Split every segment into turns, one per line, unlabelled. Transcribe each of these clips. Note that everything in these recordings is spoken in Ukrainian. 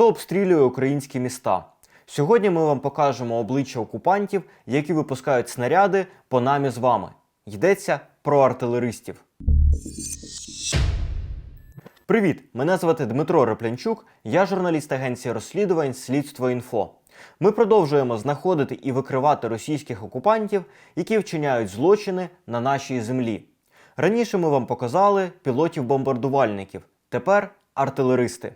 хто обстрілює українські міста. Сьогодні ми вам покажемо обличчя окупантів, які випускають снаряди по намі з вами. Йдеться про артилеристів. Привіт! Мене звати Дмитро Реплянчук, я журналіст агенції розслідувань Слідство інфо. Ми продовжуємо знаходити і викривати російських окупантів, які вчиняють злочини на нашій землі. Раніше ми вам показали пілотів-бомбардувальників, тепер артилеристи.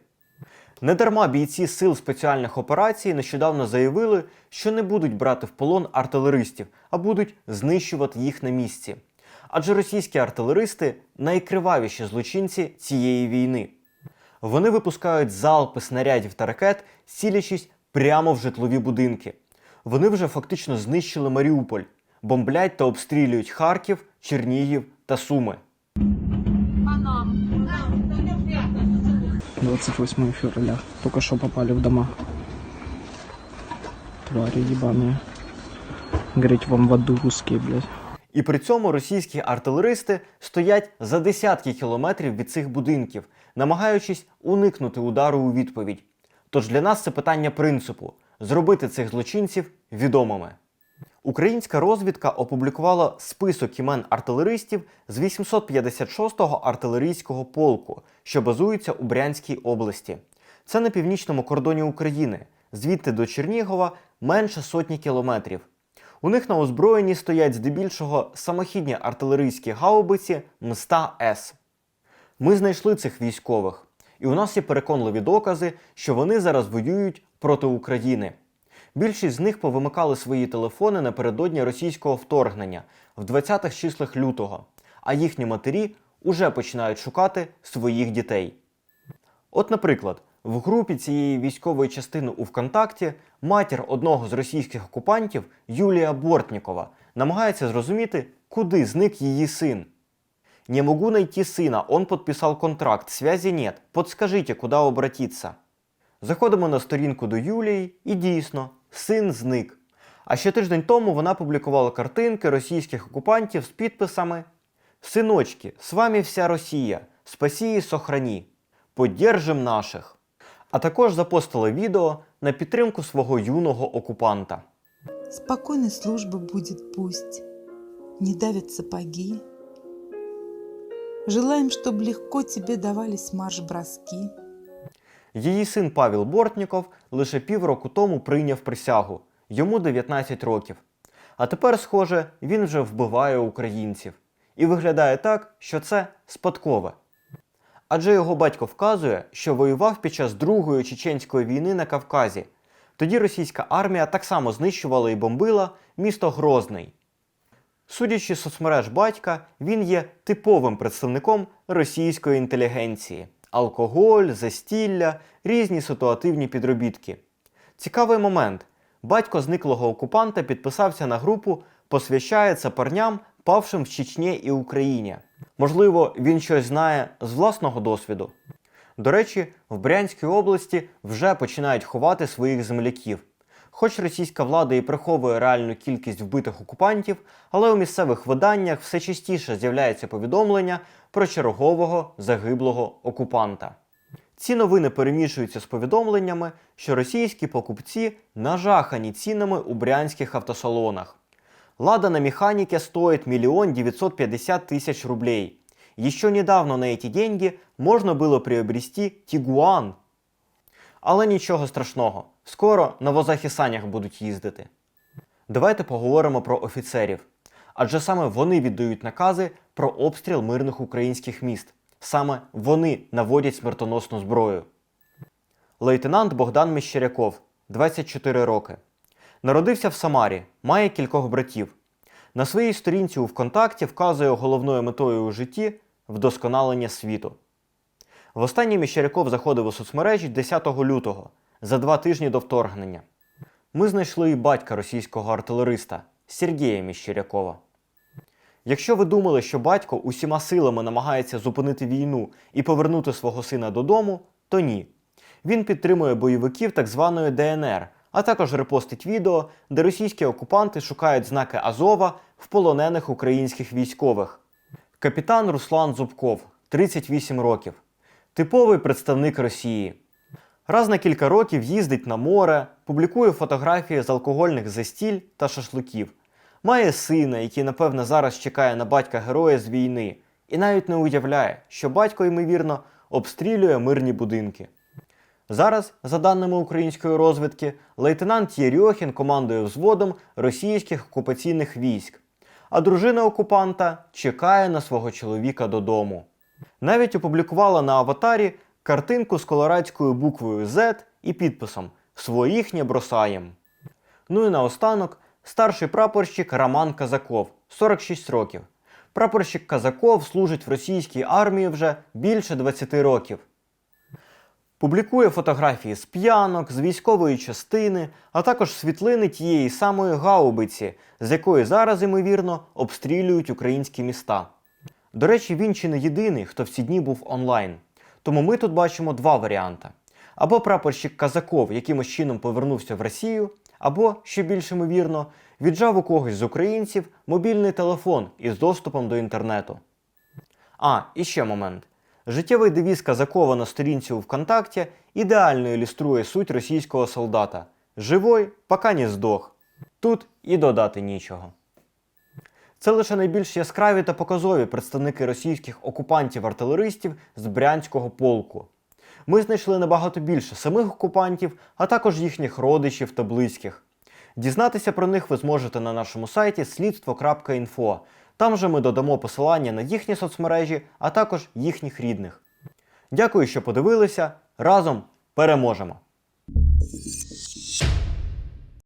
Недарма бійці сил спеціальних операцій нещодавно заявили, що не будуть брати в полон артилеристів, а будуть знищувати їх на місці. Адже російські артилеристи найкривавіші злочинці цієї війни. Вони випускають залпи снарядів та ракет, цілячись прямо в житлові будинки. Вони вже фактично знищили Маріуполь, бомблять та обстрілюють Харків, Чернігів та Суми.
28 февраля. Только что попали в дома. Твари ебаные. Гореть вам в аду русские, блядь.
І при цьому російські артилеристи стоять за десятки кілометрів від цих будинків, намагаючись уникнути удару у відповідь. Тож для нас це питання принципу зробити цих злочинців відомими. Українська розвідка опублікувала список імен артилеристів з 856-го артилерійського полку, що базується у Брянській області. Це на північному кордоні України, звідти до Чернігова менше сотні кілометрів. У них на озброєнні стоять здебільшого самохідні артилерійські гаубиці Мста С. Ми знайшли цих військових, і у нас є переконливі докази, що вони зараз воюють проти України. Більшість з них повимикали свої телефони напередодні російського вторгнення в 20-х числах лютого, а їхні матері уже починають шукати своїх дітей. От, наприклад, в групі цієї військової частини у ВКонтакті матір одного з російських окупантів Юлія Бортнікова намагається зрозуміти, куди зник її син. Не могу найти сына, он подписал контракт, связи нет. Подскажите, куда обратиться. Заходимо на сторінку до Юлії, і дійсно, син зник. А ще тиждень тому вона публікувала картинки російських окупантів з підписами Синочки, з вами вся Росія. Спасі і сохрані. Поддержим наших. А також запостила відео на підтримку свого юного окупанта.
Спокойной службы будет пусть, не давят сапоги. Желаем, чтобы легко тебе давались марш-броски.
Її син Павел Бортніков лише півроку тому прийняв присягу. Йому 19 років. А тепер, схоже, він вже вбиває українців. І виглядає так, що це спадкове. Адже його батько вказує, що воював під час Другої чеченської війни на Кавказі. Тоді російська армія так само знищувала і бомбила місто Грозний. Судячи з соцмереж батька, він є типовим представником російської інтелігенції: алкоголь, застілля, різні ситуативні підробітки. Цікавий момент: батько зниклого окупанта підписався на групу Посвящається парням, павшим в Чечні і Україні. Можливо, він щось знає з власного досвіду. До речі, в Брянській області вже починають ховати своїх земляків. Хоч російська влада і приховує реальну кількість вбитих окупантів, але у місцевих виданнях все частіше з'являється повідомлення про чергового загиблого окупанта. Ці новини перемішуються з повідомленнями, що російські покупці нажахані цінами у брянських автосалонах. Лада на механике стоит миллион девятьсот пятьдесят тысяч рублей. Еще недавно на эти деньги можно было приобрести Тигуан. Але нічого страшного, скоро на возах і санях будуть їздити. Давайте поговоримо про офіцерів. Адже саме вони віддають накази про обстріл мирних українських міст. Саме вони наводять смертоносну зброю. Лейтенант Богдан Міщеряков, 24 роки. Народився в Самарі, має кількох братів. На своїй сторінці у ВКонтакті вказує головною метою у житті вдосконалення світу. Востаннє Міщеряков заходив у соцмережі 10 лютого, за два тижні до вторгнення. Ми знайшли і батька російського артилериста Сергія Міщерякова. Якщо ви думали, що батько усіма силами намагається зупинити війну і повернути свого сина додому, то ні. Він підтримує бойовиків так званої ДНР, а також репостить відео, де російські окупанти шукають знаки Азова в полонених українських військових. Капітан Руслан Зубков, 38 років, типовий представник Росії. Раз на кілька років їздить на море, публікує фотографії з алкогольних застіль та шашликів. Має сина, який, напевне, зараз чекає на батька героя з війни, і навіть не уявляє, що батько, ймовірно, обстрілює мирні будинки. Зараз, за даними української розвідки, лейтенант Єрьохін командує взводом російських окупаційних військ, а дружина окупанта чекає на свого чоловіка додому. Навіть опублікувала на аватарі картинку з колорадською буквою Z і підписом Своїх не бросаєм. Ну і наостанок старший прапорщик Роман Казаков, 46 років. Прапорщик Казаков служить в російській армії вже більше 20 років. Публікує фотографії з п'янок, з військової частини, а також світлини тієї самої гаубиці, з якої зараз, ймовірно, обстрілюють українські міста. До речі, він чи не єдиний, хто в ці дні був онлайн. Тому ми тут бачимо два варіанти: або прапорщик Казаков якимось чином повернувся в Росію, або, що більш ймовірно, віджав у когось з українців мобільний телефон із доступом до інтернету. А, і ще момент. Життєвий девіз Казакова на сторінці у ВКонтакті ідеально ілюструє суть російського солдата: живой, пока не здох. Тут і додати нічого. Це лише найбільш яскраві та показові представники російських окупантів-артилеристів з Брянського полку. Ми знайшли набагато більше самих окупантів, а також їхніх родичів та близьких. Дізнатися про них ви зможете на нашому сайті слідство.інфо. Там же ми додамо посилання на їхні соцмережі, а також їхніх рідних. Дякую, що подивилися. Разом переможемо!